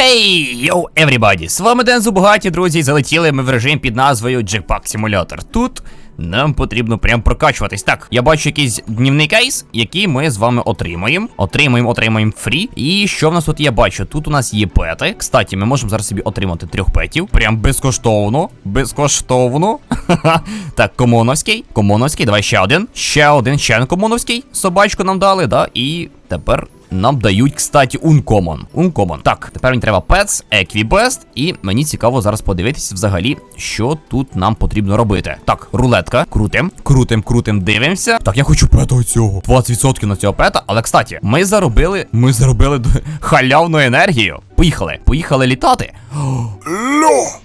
Хей, йоу, everybody! З вами Ден Зубгаті, друзі, залетіли ми в режим під назвою Jackpack Simulator. Тут нам потрібно прям прокачуватись. Так, я бачу якийсь днівний кейс, який ми з вами отримаємо. Отримаємо, отримаємо фрі. І що в нас тут я бачу? Тут у нас є пети. Кстати, ми можемо зараз собі отримати трьох петів. Прям безкоштовно. Безкоштовно. Так, комоновський. Комоновський, давай ще один. Ще один, ще один комоновський. Собачку нам дали, да? І тепер нам дають, кстати, Uncommon. Uncommon. Так, тепер мені треба Pets, Equibest, і мені цікаво зараз подивитися взагалі, що тут нам потрібно робити. Так, рулетка. Крутим, крутим, крутим, дивимося. Так, я хочу пета цього. 20% на цього пета. Але, кстати, ми заробили. Ми заробили халявну енергію. Поїхали. Поїхали літати.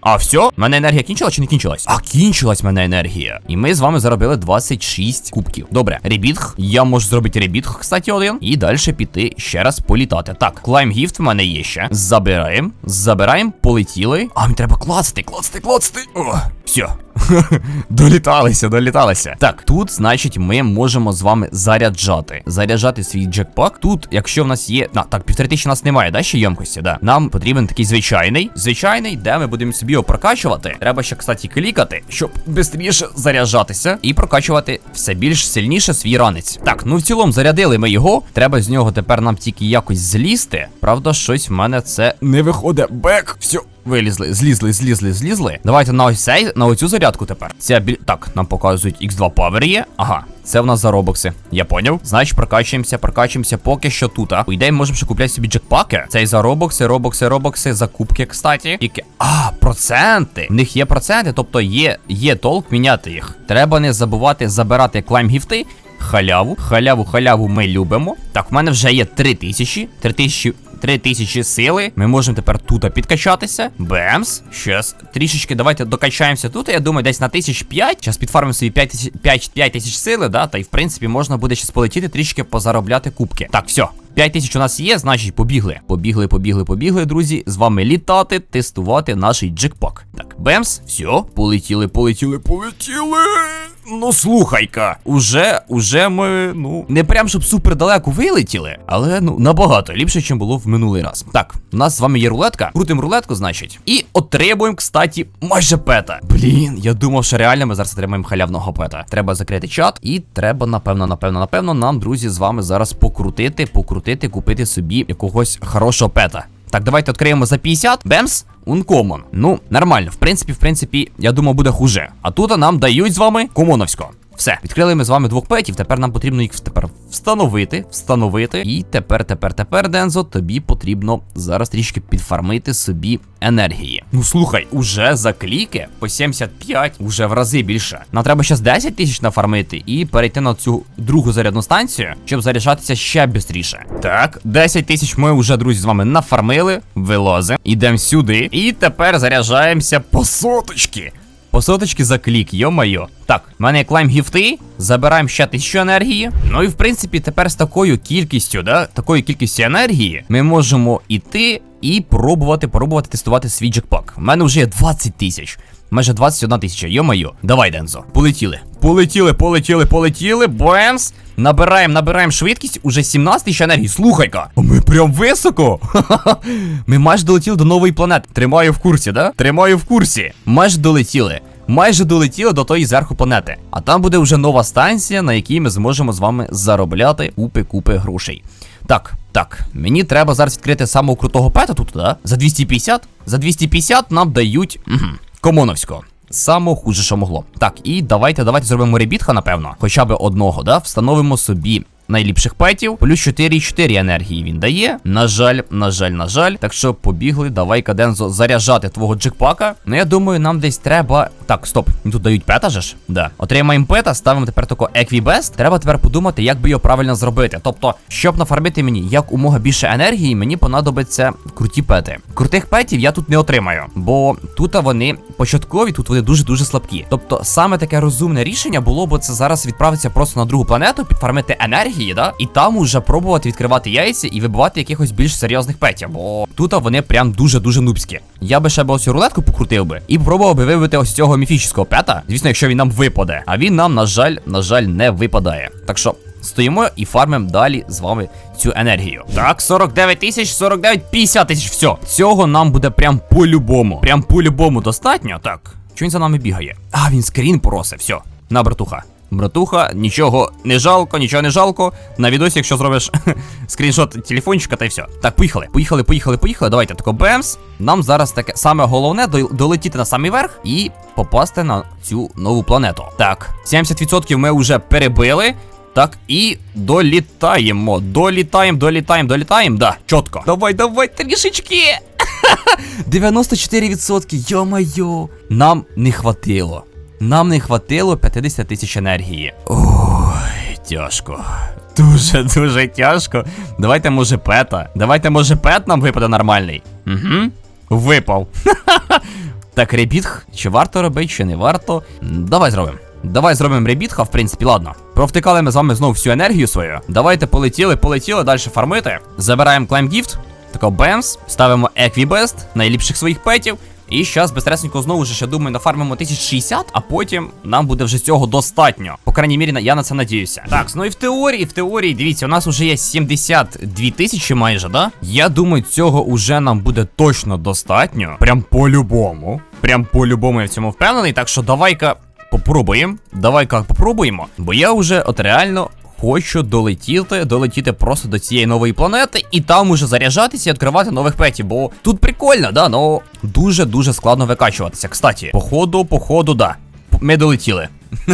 А все? В мене енергія кінчилась чи не кінчилась? А кінчилась в мене енергія. І ми з вами заробили 26 кубків. Добре, ребітх. Я можу зробити ребітх, кстати, один. І далі піти ще раз політати. Так, клайм гіфт в мене є ще. Забираємо. Забираємо, полетіли. А мені треба клацати, клацати, клацати. О, все. доліталися, доліталися. Так, тут, значить, ми можемо з вами заряджати. Заряджати свій джекпак. Тут, якщо в нас є. На, так, півтори тисячі у нас немає, да, ще ємкості, да. Нам потрібен такий звичайний. Звичайний, де ми будемо собі його прокачувати. Треба ще, кстати, клікати, щоб швидше заряджатися і прокачувати все більш сильніше свій ранець. Так, ну в цілому зарядили ми його. Треба з нього тепер нам тільки якось злізти. Правда, щось в мене це не виходить. Бек. Все. Вилізли, злізли, злізли, злізли. Давайте на ось цей, на оцю зарядку тепер. Це біль... Так, нам показують X2 Power є. Ага, це в нас за робокси. Я поняв. Значить, прокачуємося, прокачуємося поки що тут. По ідеї, можемо ще купляти собі джекпаки. Це і за робокси, робокси, закупки, кстати. Тільки. А, проценти. В них є проценти, тобто є, є толк міняти їх. Треба не забувати забирати клайм гіфти. Халяву, халяву, халяву ми любимо. Так, в мене вже є 3000. 3000 3000 сили. Ми можемо тепер тут підкачатися. Бемс. Щас трішечки давайте докачаємося тут. Я думаю, десь на 1005. Зараз підфармимо собі 5000 5, 5000 сили, да. Та й в принципі можна буде ще полетіти трішки позаробляти кубки. Так, все. 5 тисяч у нас є, значить побігли. Побігли, побігли, побігли, друзі. З вами літати, тестувати наш джекпак. Так, бемс, все, полетіли, полетіли, полетіли. Ну слухай-ка, уже, уже ми, ну, не прям щоб супер далеко вилетіли, але ну набагато ліпше, ніж було в минулий раз. Так, у нас з вами є рулетка. Крутим рулетку, значить. І отримуємо, кстати, майже пета. Блін, я думав, що реально ми зараз отримаємо халявного пета. Треба закрити чат, і треба, напевно, напевно, напевно, нам, друзі, з вами зараз покрутити, покрутити, купити собі якогось хорошого пета. Так, давайте відкриємо за 50. Бемс. Uncommon. Ну, нормально. В принципі, в принципі, я думаю, буде хуже. А тут нам дають з вами комоновського. Все, відкрили ми з вами двох петів. Тепер нам потрібно їх тепер встановити, встановити. І тепер, тепер, тепер, Дензо, тобі потрібно зараз трішки підфармити собі енергії. Ну слухай, уже за кліки по 75, уже в рази більше. Нам треба зараз 10 тисяч нафармити і перейти на цю другу зарядну станцію, щоб заряджатися ще швидше. Так, 10 тисяч ми вже, друзі, з вами нафармили, вилазимо, ідемо сюди. І тепер заряджаємося по соточки. По соточки за клік, йо-майо. Так, в мене клайм гіфти, забираємо ще тисячу енергії. Ну і в принципі, тепер з такою кількістю, да, такою кількістю енергії, ми можемо іти і пробувати, пробувати тестувати свій джекпак. У мене вже є 20 тисяч. Майже 21 тисяча, йо-майо. Давай, Дензо. Полетіли. Полетіли, полетіли, полетіли. Бемс. Набираємо, набираємо швидкість. Уже 17 тисяч енергії. Слухай-ка. Ми прям високо. Ми майже долетіли до нової планети. Тримаю в курсі, да? Тримаю в курсі. Майже долетіли. Майже долетіли до тої зверху планети. А там буде вже нова станція, на якій ми зможемо з вами заробляти купи-купи грошей. Так, так, мені треба зараз відкрити самого крутого пета тут, да? За 250? За 250 нам дають. Угу. Комоновського. Самого хуже, що могло. Так, і давайте, давайте зробимо ребітха, напевно. Хоча б одного, да? Встановимо собі найліпших петів. Плюс 4,4 енергії він дає. На жаль, на жаль, на жаль. Так що побігли, давай Кадензо заряджати твого джекпака. Ну я думаю, нам десь треба. Так, стоп, тут дають пета же ж? Да. Отримаємо пета, ставимо тепер тако Equibest. Треба тепер подумати, як би його правильно зробити. Тобто, щоб нафармити мені як умога більше енергії, мені понадобиться круті пети. Крутих петів я тут не отримаю, бо тут вони початкові, тут вони дуже-дуже слабкі. Тобто, саме таке розумне рішення було б це зараз відправитися просто на другу планету, підфармити да? І там уже пробувати відкривати яйця і вибивати якихось більш серйозних петів. Бо тут вони прям дуже-дуже нубські. Я би ще б ось рулетку покрутив би і пробував би вибити ось цього міфічного пета. Звісно, якщо він нам випаде. А він нам, на жаль, на жаль, не випадає. Так що. стоїмо і фармимо далі з вами цю енергію. Так, 49 тисяч, 49, 50 тисяч. Все. Цього нам буде прям по-любому. Прям по-любому достатньо. Так. Чого він за нами бігає? А, він скрін просить. Все. На, братуха. Братуха, нічого не жалко, нічого не жалко. На відосі, якщо зробиш скріншот телефончика, та й все. Так, поїхали. Поїхали, поїхали, поїхали. Давайте тако бемс. Нам зараз таке саме головне долетіти на самий верх і попасти на цю нову планету. Так, 70% ми вже перебили. Так, і долітаємо. Долітаємо, долітаємо, долітаємо. Да, чітко. Давай, давай, трішечки. 94%, йо-майо. Нам не хватило. Нам не хватило 50 тисяч енергії. Ой, тяжко. Дуже, дуже тяжко. Давайте, може, пета. Давайте, може, пет нам випаде нормальний. Угу. Випав. так, ребітх, чи варто робити, чи не варто. Давай зробимо. Давай зробимо ребітха, в принципі, ладно. Провтикали ми з вами знову всю енергію свою. Давайте полетіли, полетіли, далі фармити. Забираємо Gift. Тако бемс, ставимо Equibest, найліпших своїх петів. І зараз безстресенько знову ж, я думаю, нафармимо 1060, а потім нам буде вже цього достатньо. По крайній мірі, я на це надіюся. Так, ну і в теорії, в теорії, дивіться, у нас вже є 72 тисячі майже, да? Я думаю, цього уже нам буде точно достатньо. Прям по-любому. Прям по-любому я в цьому впевнений. Так що давай-ка попробуємо. Давай-ка попробуємо. Бо я вже от реально хочу долетіти, долетіти просто до цієї нової планети і там уже заряджатися і відкривати нових петів. Бо тут прикольно, да, но дуже-дуже складно викачуватися. Кстати, походу, походу, да. Ми долетіли.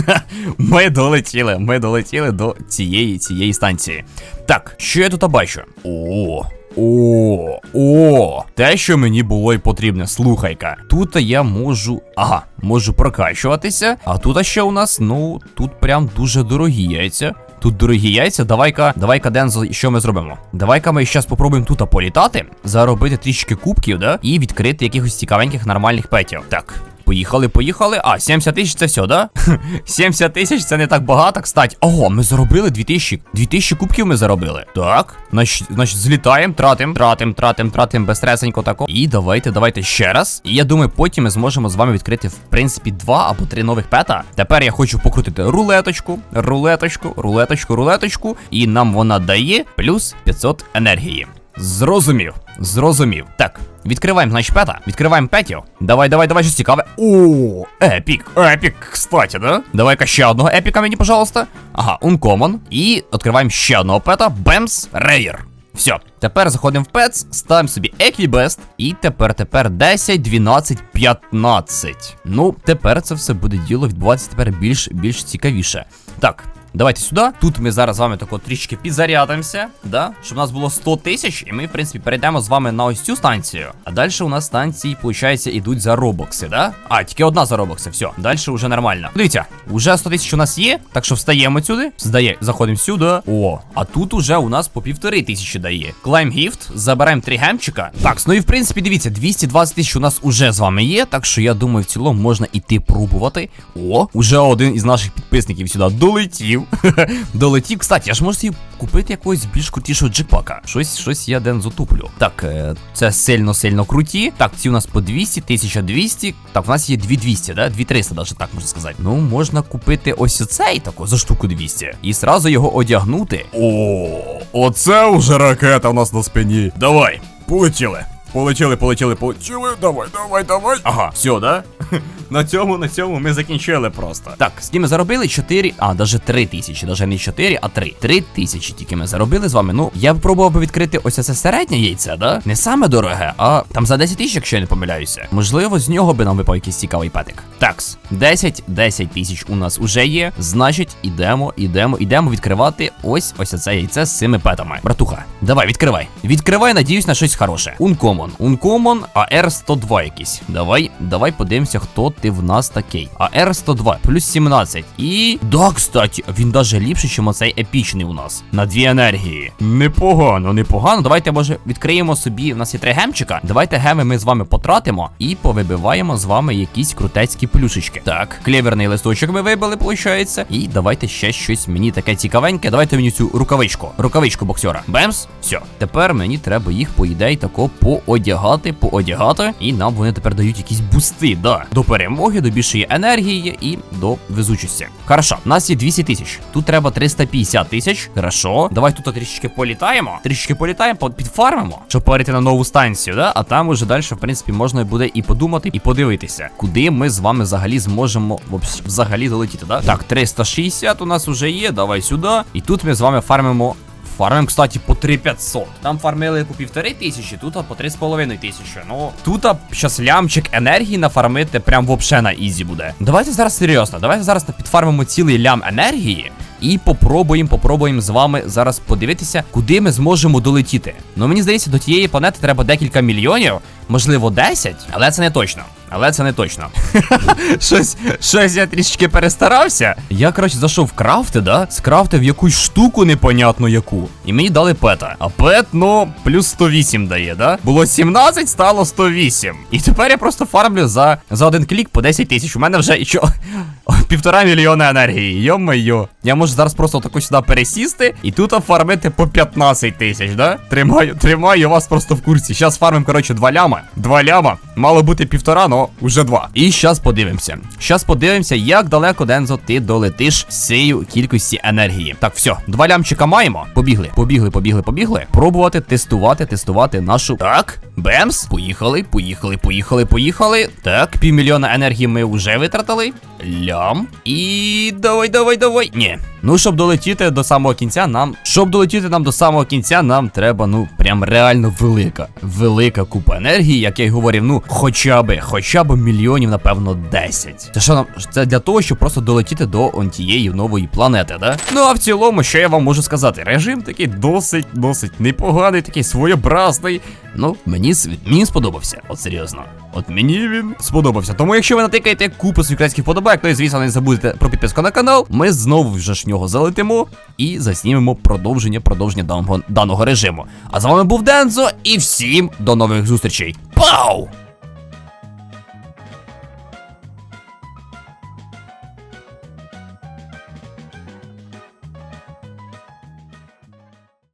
ми долетіли, ми долетіли до цієї цієї станції. Так, що я тут бачу? О, о, о, те, що мені було й потрібне. Слухай-ка, тут я можу. Ага, можу прокачуватися. А тут ще у нас, ну, тут прям дуже дорогі яйця. Тут дорогі яйця, давай-ка, давай-ка, Дензо, що ми зробимо? Давай-ка ми зараз попробуємо тут політати, заробити трішки кубків, да? І відкрити якихось цікавеньких нормальних петів. Так. Поїхали, поїхали. А, 70 тисяч це все, да? 70 тисяч це не так багато, кстати. Ого, ми заробили 2000. 2000 кубків ми заробили. Так. Значить, значить злітаємо, тратим, тратим, тратим, тратим безстресенько тако. І давайте, давайте ще раз. І я думаю, потім ми зможемо з вами відкрити, в принципі, два або три нових пета. Тепер я хочу покрутити рулеточку, рулеточку, рулеточку, рулеточку. І нам вона дає плюс 500 енергії. Зрозумів, зрозумів. Так, відкриваємо, значить, пета. Відкриваємо петів. Давай, давай, давай, щось цікаве. О, епік, епік, кстати, да? Давай-ка ще одного епіка мені, пожалуйста. Ага, uncommon. І відкриваємо ще одного пета. Бемс, рейер. Все, тепер заходимо в Pets, ставимо собі Equibest. І тепер, тепер 10, 12, 15. Ну, тепер це все буде діло відбуватися тепер більш більш цікавіше. Так, Давайте сюди. Тут ми зараз з вами тако трішки підзарядимося, да? Щоб у нас було 100 тисяч, і ми, в принципі, перейдемо з вами на ось цю станцію. А далі у нас станції, виходить, ідуть за робокси, да? А, тільки одна за робокси, все. Далі вже нормально. Дивіться, вже 100 тисяч у нас є, так що встаємо сюди. Здає, заходимо сюди. О, а тут уже у нас по півтори тисячі дає. Climb Gift, забираємо три гемчика. Так, ну і в принципі, дивіться, 220 тисяч у нас уже з вами є, так що я думаю, в цілому можна іти пробувати. О, уже один із наших підписників сюди долетів. долетів. Кстати, я ж можу собі купити якогось більш крутішого джекпака. Щось, щось я ден затуплю. Так, е, це сильно-сильно круті. Так, ці у нас по 200, 1200. Так, у нас є 2200, да? 2300, даже так можна сказати. Ну, можна купити ось оцей тако за штуку 200. І сразу його одягнути. О, оце уже ракета у нас на спині. Давай, полетіли. Полетіли, полетіли, полетіли. Давай, давай, давай. Ага, все, да? на цьому, на цьому ми закінчили просто. Так, скільки ми заробили? 4, а, даже 3 тисячі, даже не 4, а 3. 3 тисячі тільки ми заробили з вами. Ну, я б пробував би відкрити ось це середнє яйце, да? Не саме дороге, а там за 10 тисяч, якщо я не помиляюся. Можливо, з нього би нам випав якийсь цікавий петик. Такс, 10, 10 тисяч у нас уже є. Значить, ідемо, ідемо, ідемо відкривати ось ось це яйце з цими петами. Братуха, давай, відкривай. Відкривай, надіюсь на щось хороше. Uncommon. Uncommon AR102 якийсь. Давай, давай подивимося, хто ти в нас такий. AR102 плюс 17. І. Да, кстати, він даже ліпший, ніж оцей епічний у нас. На дві енергії. Непогано, непогано. Давайте, може, відкриємо собі. У нас є три гемчика. Давайте геми ми з вами потратимо і повибиваємо з вами якісь крутецькі плюшечки. Так, клеверний листочок ми вибили, виходить. І давайте ще щось мені таке цікавеньке. Давайте мені цю рукавичку. Рукавичку боксера. Бемс. Все. Тепер мені треба їх, по ідеї, тако поодягати, поодягати. І нам вони тепер дають якісь бусти, да. До перемоги. Перемоги, до більшої енергії і до везучості. Хорошо, у нас є 200 тисяч. Тут треба 350 тисяч. Хорошо. Давай тут трішечки політаємо. Трішечки політаємо, підфармимо, щоб перейти на нову станцію, да? А там уже далі, в принципі, можна буде і подумати, і подивитися, куди ми з вами взагалі зможемо взагалі долетіти, да? Так, 360 у нас уже є. Давай сюди. І тут ми з вами фармимо Фармим, кстати, по 3500. Там фармили по півтори тисячі, тут по 3,5 тисячі. Ну, тут щас лямчик енергії нафармити прям вообще на ізі буде. Давайте зараз серйозно, давайте зараз підфармимо цілий лям енергії. І попробуємо, попробуємо з вами зараз подивитися, куди ми зможемо долетіти. Ну мені здається, до тієї планети треба декілька мільйонів, можливо, 10, але це не точно. Але це не точно. щось, щось я трішечки перестарався. Я, коротше, зайшов в крафти, да? Скрафтив якусь штуку непонятно яку. І мені дали пета. А пет, ну, плюс 108 дає, да? Було 17, стало 108. І тепер я просто фармлю за, за один клік по 10 тисяч. У мене вже і що? Півтора мільйона енергії. Йо-моє. Я можу зараз просто таку сюди пересісти і тут офармити по 15 тисяч, да? Тримаю, тримаю вас просто в курсі. Зараз фармим, коротше, два ляма. Два ляма. Мало бути півтора, но уже два. І зараз подивимося. Зараз подивимося, як далеко Дензо ти долетиш з цією кількості енергії. Так, все, два лямчика маємо. Побігли, побігли, побігли, побігли. Пробувати тестувати, тестувати нашу. Так, бемс. Поїхали, поїхали, поїхали, поїхали. Так, півмільйона енергії ми вже витратили. Лям. І давай, давай, давай. Ні. Ну, щоб долетіти до самого кінця, нам. Щоб долетіти нам до самого кінця, нам треба, ну, прям реально велика. Велика купа енергії, як я й говорив, ну, хоча би, хоча б мільйонів, напевно, 10. Це що нам? Це для того, щоб просто долетіти до он тієї нової планети, да? Ну а в цілому, що я вам можу сказати? Режим такий досить, досить непоганий, такий своєобразний. Ну, мені, мені сподобався, от серйозно. От мені він сподобався. Тому, якщо ви натикаєте купу світлецьких подобайок, то і звісно не забудете про підписку на канал. Ми знову вже ж нього залетимо і заснімемо продовження продовження даного, даного режиму. А з вами був Дензо, і всім до нових зустрічей. Пау!